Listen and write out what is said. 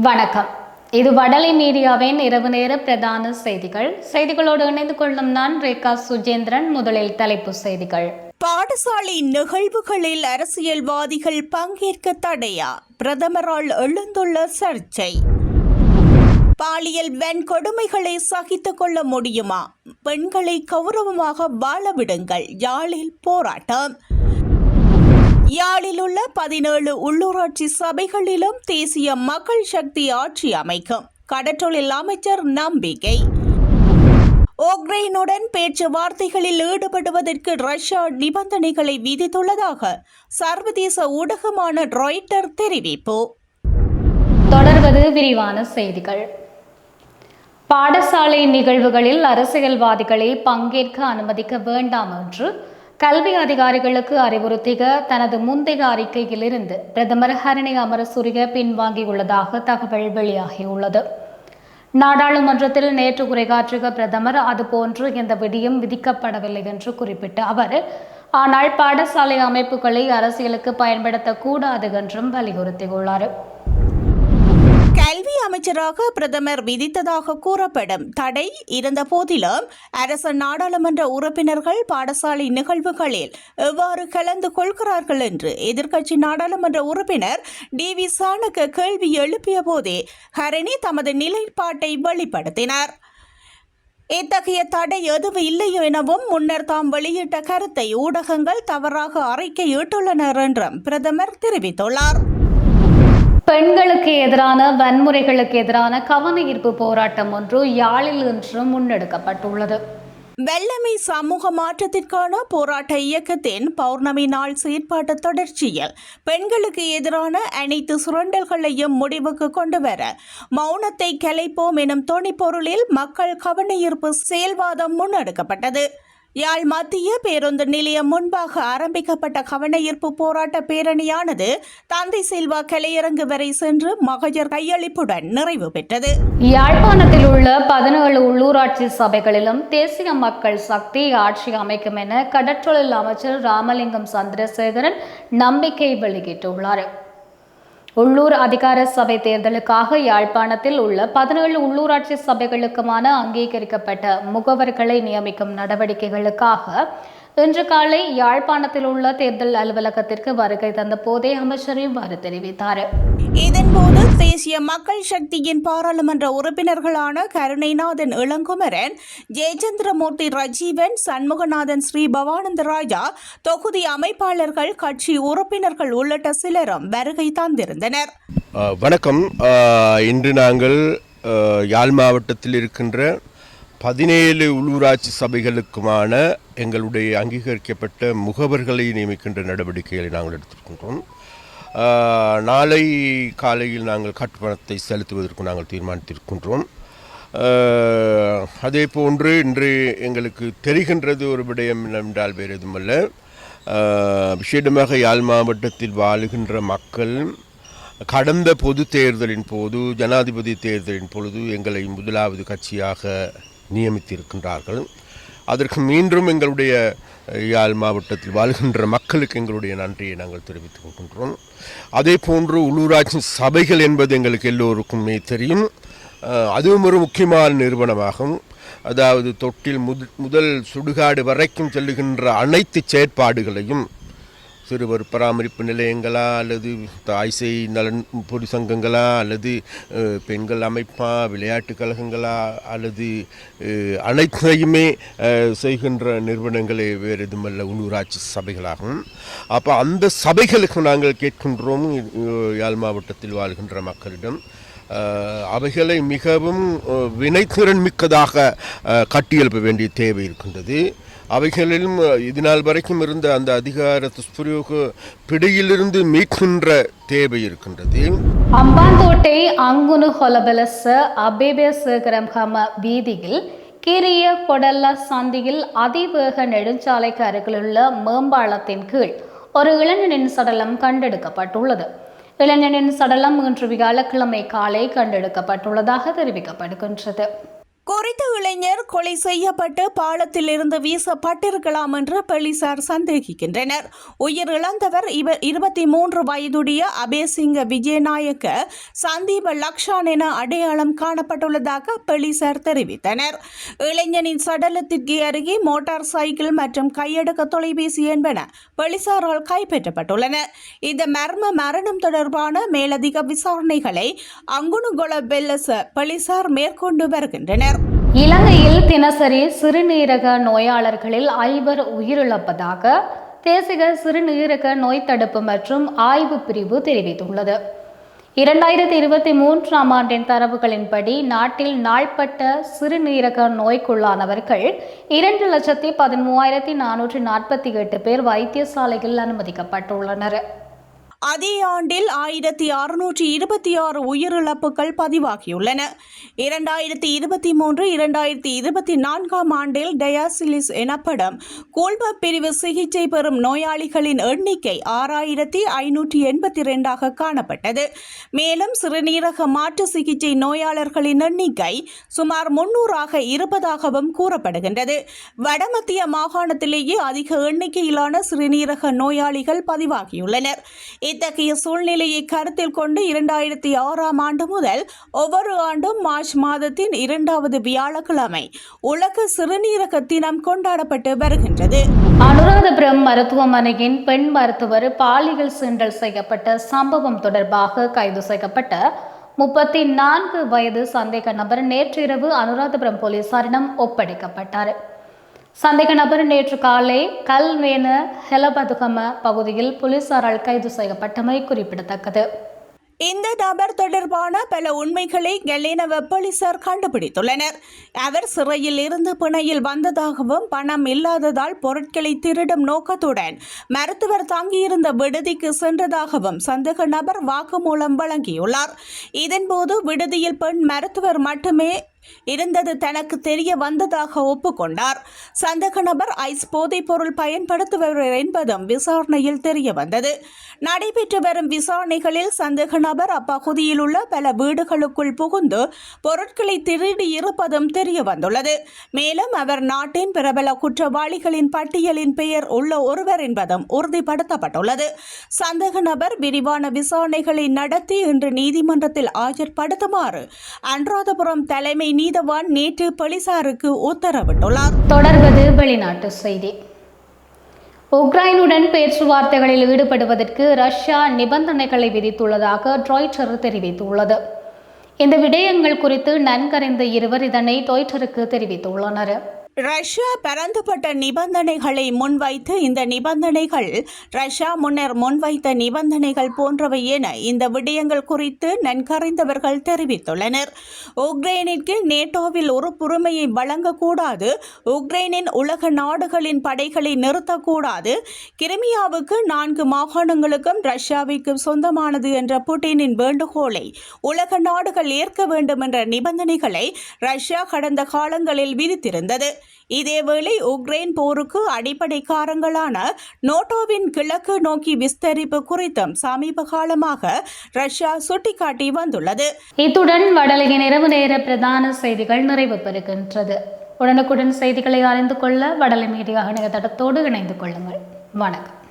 வணக்கம். இது வடலை மீடியாவின் இரவு நேர பிரதான செய்திகள். செய்திகளோடு இணைந்து கொள்ளும் நான் ரேகா சுஜேந்திரன் முதலில் தலைப்பு செய்திகள். பாடசாலை நிகழ்வுகளில் அரசியல்வாதிகள் பங்கேற்க தடையா? பிரதமரால் எழுந்துள்ள சர்ச்சை. பாலியல் வன்கொடுமைகளை சகித்துக் கொள்ள முடியுமா? பெண்களை கௌரவமாக வாழ விடுங்கள். யாழில் போராட்டம். யாழில் உள்ள பதினேழு உள்ளூராட்சி சபைகளிலும் தேசிய மக்கள் சக்தி ஆட்சி அமைக்கும். கடற்றொழில் அமைச்சர் நம்பிக்கை. உக்ரைனுடன் பேச்சுவார்த்தைகளில் ஈடுபடுவதற்கு ரஷ்யா நிபந்தனைகளை விதித்துள்ளதாக சர்வதேச ஊடகமான ராய்டர் தெரிவிப்பு. தொடர்வது விரிவான செய்திகள். பாடசாலை நிகழ்வுகளில் அரசியல்வாதிகளை பங்கேற்க அனுமதிக்க வேண்டாம் என்று கல்வி அதிகாரிகளுக்கு அறிவுறுத்திய தனது முந்தைய அறிக்கையிலிருந்து பிரதமர் ஹரணி அமரசூரிய பின்வாங்கியுள்ளதாக தகவல் வெளியாகியுள்ளது. நாடாளுமன்றத்தில் நேற்று உரையாற்றிய பிரதமர் அதுபோன்று எந்த விடியும் விதிக்கப்படவில்லை என்று குறிப்பிட்ட அவர் ஆனால் பாடசாலை அமைப்புகளை அரசியலுக்கு பயன்படுத்தக்கூடாது என்றும் வலியுறுத்தியுள்ளார். கல்வி அமைச்சராக பிரதமர் விதித்ததாக கூறப்படும் தடை இருந்த போதிலும் அரசு நாடாளுமன்ற உறுப்பினர்கள் பாடசாலை நிகழ்வுகளில் எவ்வாறு கலந்து கொள்கிறார்கள் என்று எதிர்க்கட்சி நாடாளுமன்ற உறுப்பினர் டி வி சாணக்க கேள்வி எழுப்பிய போதே ஹரணி தமது நிலைப்பாட்டை வெளிப்படுத்தினார். இத்தகைய தடை எதுவும் இல்லை எனவும் முன்னர் தாம் வெளியிட்ட கருத்தை ஊடகங்கள் தவறாக அறிக்கையிட்டுள்ளனர் என்றும் பிரதமர் தெரிவித்துள்ளார். பெண்களுக்கு எதிரான வன்முறைகளுக்கு எதிரான கவன ஈர்ப்பு போராட்டம் ஒன்று யாழில் இன்று முன்னெடுக்கப்பட்டுள்ளது. வெள்ளமை சமூக மாற்றத்திற்கான போராட்ட இயக்கத்தின் பௌர்ணமி நாள் செயற்பாட்டு தொடர்ச்சியில் பெண்களுக்கு எதிரான அனைத்து சுரண்டல்களையும் முடிவுக்கு கொண்டுவர மௌனத்தை கலைப்போம் எனும் தொனிப்பொருளில் மக்கள் கவனஈர்ப்பு செயல்வாதம் முன்னெடுக்கப்பட்டது. யாழ் மத்திய பேருந்து நிலையம் முன்பாக ஆரம்பிக்கப்பட்ட கவனஈர்ப்பு போராட்ட பேரணியானது தந்தை செல்வா கலையரங்கு வரை சென்று மகஜர் கையளிப்புடன் நிறைவு பெற்றது. யாழ்ப்பாணத்தில் உள்ள பதினேழு உள்ளூராட்சி சபைகளிலும் தேசிய மக்கள் சக்தி ஆட்சி அமைக்கும் என கடற்றொழில் அமைச்சர் ராமலிங்கம் சந்திரசேகரன் நம்பிக்கை வெளியிட்டுள்ளார். உள்ளூர் அதிகார சபை தேர்தலுக்காக யாழ்ப்பாணத்தில் உள்ள பதினேழு உள்ளூராட்சி சபைகளுக்குமான அங்கீகரிக்கப்பட்ட முகவர்களை நியமிக்கும் நடவடிக்கைகளுக்காக இன்று காலை யாழ்ப்பாணத்தில் உள்ள தேர்தல் அலுவலகத்திற்கு வருகை தந்த போதே அமைச்சர் இவ்வாறு தெரிவித்தார். இதன்போது தேசிய மக்கள் சக்தியின் பாராளுமன்ற உறுப்பினர்களான கருணைநாதன் இளங்குமரன் ஜெயச்சந்திரமூர்த்தி ரஜீவன் சண்முகநாதன் ஸ்ரீ பவானந்த ராஜா தொகுதி அமைப்பாளர்கள் கட்சி உறுப்பினர்கள் உள்ளிட்ட சிலரும் வருகை தந்திருந்தனர். வணக்கம். இன்று நாங்கள் யாழ் மாவட்டத்தில் இருக்கின்ற பதினேழு உள்ளூராட்சி சபைகளுக்குமான எங்களுடைய அங்கீகரிக்கப்பட்ட முகவர்களை நியமிக்கின்ற நடவடிக்கைகளை நாங்கள் எடுத்திருக்கின்றோம் நாளை காலையில் நாங்கள் கட்டுப்பணத்தை செலுத்துவதற்கு நாங்கள் தீர்மானித்திருக்கின்றோம். அதே போன்று இன்று எங்களுக்கு தெரிகின்றது ஒரு விடயம் என்னவென்றால் வேறு எதுவுமல்ல. விசேடமாக யாழ் மாவட்டத்தில் வாழுகின்ற மக்கள் கடந்த பொது தேர்தலின் போது ஜனாதிபதி தேர்தலின் பொழுது எங்களை முதலாவது கட்சியாக நியமித்திருக்கின்றார்கள். அதற்கு மீண்டும் எங்களுடைய யாழ் மாவட்டத்தில் வாழ்கின்ற மக்களுக்கு எங்களுடைய நன்றியை நாங்கள் தெரிவித்துக் கொள்கின்றோம். அதே போன்று உள்ளூராட்சி சபைகள் என்பது எங்களுக்கு எல்லோருக்குமே தெரியும். அதுவும் ஒரு முக்கியமான நிறுவனமாகும். அதாவது தொட்டில் முதல் சுடுகாடு வரைக்கும் செல்லுகின்ற அனைத்து செயற்பாடுகளையும் சிறுவர் பராமரிப்பு நிலையங்களா அல்லது தாய்சை நலன் பொது சங்கங்களா அல்லது பெண்கள் அமைப்பா விளையாட்டு கழகங்களா அல்லது அனைத்தையுமே செய்கின்ற நிறுவனங்களே வேறு எதுமல்ல உள்ளூராட்சி சபைகளாகும். அப்போ அந்த சபைகளுக்கு நாங்கள் கேட்கின்றோம் யாழ் மாவட்டத்தில் வாழ்கின்ற மக்களிடம். அவைகளை மிகவும் வினைத்திறன் மிக்கதாக கட்டியெழுப்ப வேண்டிய தேவை இருக்கின்றது. அவைகளிலும் இதனால் வரைக்கும் இருந்த அந்த அதிகார துஷ்பிரயோக பிடியிலிருந்து மீட்கின்ற தேவை இருக்கின்றது. அம்பாந்தோட்டை அங்குனு ஹொலபலச அபேபேசகரம் ஹம வீதியில் கீரிய கொடல்ல சந்தியில் அதிவேக நெடுஞ்சாலைக்கு அருகிலுள்ள மேம்பாலத்தின் கீழ் ஒரு இளைஞனின் சடலம் கண்டெடுக்கப்பட்டுள்ளது. இளைஞனின் சடலம் இன்று வியாழக்கிழமை காலை கண்டெடுக்கப்பட்டுள்ளதாக தெரிவிக்கப்படுகின்றது. குறித்த இளைஞர் கொலை செய்யப்பட்டு பாலத்தில் இருந்து வீசப்பட்டிருக்கலாம் என்று போலீசார் சந்தேகிக்கின்றனர். உயிரிழந்தவர் இவர் இருபத்தி மூன்று வயதுடைய அபேசிங்க விஜயநாயக்க சந்தீப லக்ஷான் என அடையாளம் காணப்பட்டுள்ளதாக போலீசார் தெரிவித்தனர். இளைஞனின் சடலத்திற்கு அருகே மோட்டார் சைக்கிள் மற்றும் கையடக்க தொலைபேசி என்பன போலீசாரால் கைப்பற்றப்பட்டுள்ளன. இந்த மர்ம மரணம் தொடர்பான மேலதிக விசாரணைகளை அங்குணுகொல பெல்லச போலீசார் மேற்கொண்டு வருகின்றனர். இலங்கையில் தினசரி சிறுநீரக நோயாளர்களில் ஐவர் உயிரிழப்பதாக தேசிக சிறுநீரக நோய் தடுப்பு மற்றும் ஆய்வு பிரிவு தெரிவித்துள்ளது. இரண்டாயிரத்தி இருபத்தி மூன்றாம் ஆண்டின் தரவுகளின்படி நாட்டில் நாள்பட்ட சிறுநீரக நோய்க்குள்ளானவர்கள் இரண்டு லட்சத்தி பதிமூவாயிரத்தி நானூற்றி நாற்பத்தி எட்டு பேர் வைத்தியசாலையில் அனுமதிக்கப்பட்டுள்ளனர். அதே ஆண்டில் ஆயிரத்தி அறுநூற்றி இருபத்தி ஆறு உயிரிழப்புகள் பதிவாகியுள்ளன. இரண்டாயிரத்தி இருபத்தி மூன்று இரண்டாயிரத்தி இருபத்தி நான்காம் ஆண்டில் டயாசிலிஸ் எனப்படும் கூழ்ம பிரிவு சிகிச்சை பெறும் நோயாளிகளின் எண்ணிக்கை ஆறாயிரத்தி ஐநூற்றி எண்பத்தி ரெண்டாக காணப்பட்டது. மேலும் சிறுநீரக மாற்று சிகிச்சை நோயாளர்களின் எண்ணிக்கை சுமார் முன்னூறாக இருப்பதாகவும் கூறப்படுகின்றது. வடமத்திய மாகாணத்திலேயே அதிக எண்ணிக்கையிலான சிறுநீரக நோயாளிகள் பதிவாகியுள்ளனர். இத்தகைய சூழ்நிலையை கருத்தில் கொண்டு இரண்டாயிரத்தி ஆறாம் ஆண்டு முதல் ஒவ்வொரு ஆண்டும் மார்ச் மாதத்தின் இரண்டாவது வியாழக்கிழமை உலக சிறுநீரக தினம் கொண்டாடப்பட்டு வருகின்றது. அனுராதபுரம் மருத்துவமனையின் பெண் மருத்துவர் பாலியல் சீண்டல் செய்யப்பட்ட சம்பவம் தொடர்பாக கைது செய்யப்பட்ட முப்பத்தி நான்கு வயது சந்தேக நபர் நேற்றிரவு அனுராதபுரம் போலீசாரிடம் ஒப்படைக்கப்பட்டார். சந்தேக நபர் நேற்று காலை கல்வேன ஹெலபதுகம பகுதியில் போலீசாரால் கைது செய்யப்பட்டமை குறிப்பிடத்தக்கது. இந்த நபர் தொடர்பான பல உண்மைகளை கெலினவ போலீசார் கண்டுபிடித்துள்ளனர். அவர் சிறையில் இருந்து பிணையில் வந்ததாகவும் பணம் இல்லாததால் பொருட்களை திருடும் நோக்கத்துடன் மருத்துவர் தங்கியிருந்த விடுதிக்கு சென்றதாகவும் சந்தேக நபர் வாக்குமூலம் வழங்கியுள்ளார். இதன்போது விடுதியில் பெண் மருத்துவர் மட்டுமே இருந்தது தனக்கு தெரிய வந்ததாக ஒப்புக்கொண்டார். சந்தக நபர் ஐஸ் போதைப் பொருள் பயன்படுத்துபவர் என்பதும் விசாரணையில் தெரிய வந்தது. நடைபெற்று வரும் விசாரணைகளில் சந்தேக நபர் அப்பகுதியில் உள்ள பல வீடுகளுக்குள் புகுந்து பொருட்களை திருடி இருப்பதும் தெரிய வந்துள்ளது. மேலும் அவர் நாட்டின் பிரபல குற்றவாளிகளின் பட்டியலின் பெயர் உள்ள ஒருவர் என்பதும் உறுதிப்படுத்தப்பட்டுள்ளது. சந்தேக நபர் விரிவான விசாரணைகளை நடத்தி இன்று நீதிமன்றத்தில் ஆஜர்படுத்துமாறு அனுராதபுரம் தலைமை நீதவான் நேற்று போலீசாருக்கு உத்தரவிட்டுள்ளார். தொடர்வது வெளிநாட்டு செய்தி. உக்ரைனுடன் பேச்சுவார்த்தைகளில் ஈடுபடுவதற்கு ரஷ்யா நிபந்தனைகளை விதித்துள்ளதாக ட்ராய்டர் தெரிவித்துள்ளது. இந்த விடயங்கள் குறித்து நன்கறிந்த இருவர் இதனை டொய்டருக்கு தெரிவித்துள்ளனர். ரஷ்யா பரந்துபட்ட நிபந்தனைகளை முன்வைத்து இந்த நிபந்தனைகள் ரஷ்யா முன்னர் முன்வைத்த நிபந்தனைகள் போன்றவை என இந்த விடயங்கள் குறித்து நன்கறிந்தவர்கள் தெரிவித்துள்ளனர். உக்ரைனிற்கு நேட்டோவில் ஒரு பொறுமையை வழங்கக்கூடாது உக்ரைனின் உலக நாடுகளின் படைகளை நிறுத்தக்கூடாது கிரிமியாவுக்கு நான்கு மாகாணங்களுக்கும் ரஷ்யாவிற்கும் சொந்தமானது என்ற புட்டினின் வேண்டுகோளை உலக நாடுகள் ஏற்க வேண்டும் என்ற நிபந்தனைகளை ரஷ்யா கடந்த காலங்களில் விதித்திருந்தது. இதேவேளை உக்ரைன் போருக்கு அடிப்படை காரங்களான நோட்டோவின் கிழக்கு நோக்கி விஸ்தரிப்பு குறித்தும் சமீப காலமாக ரஷ்யா சுட்டிக்காட்டி வந்துள்ளது. இத்துடன் வடலையின் இரவு நேர பிரதான செய்திகள் நிறைவு பெறுகின்றது. உடனுக்குடன் செய்திகளை அறிந்து கொள்ள வடலை மீடியா இணையதளத்தோடு இணைந்து கொள்ளுங்கள். வணக்கம்.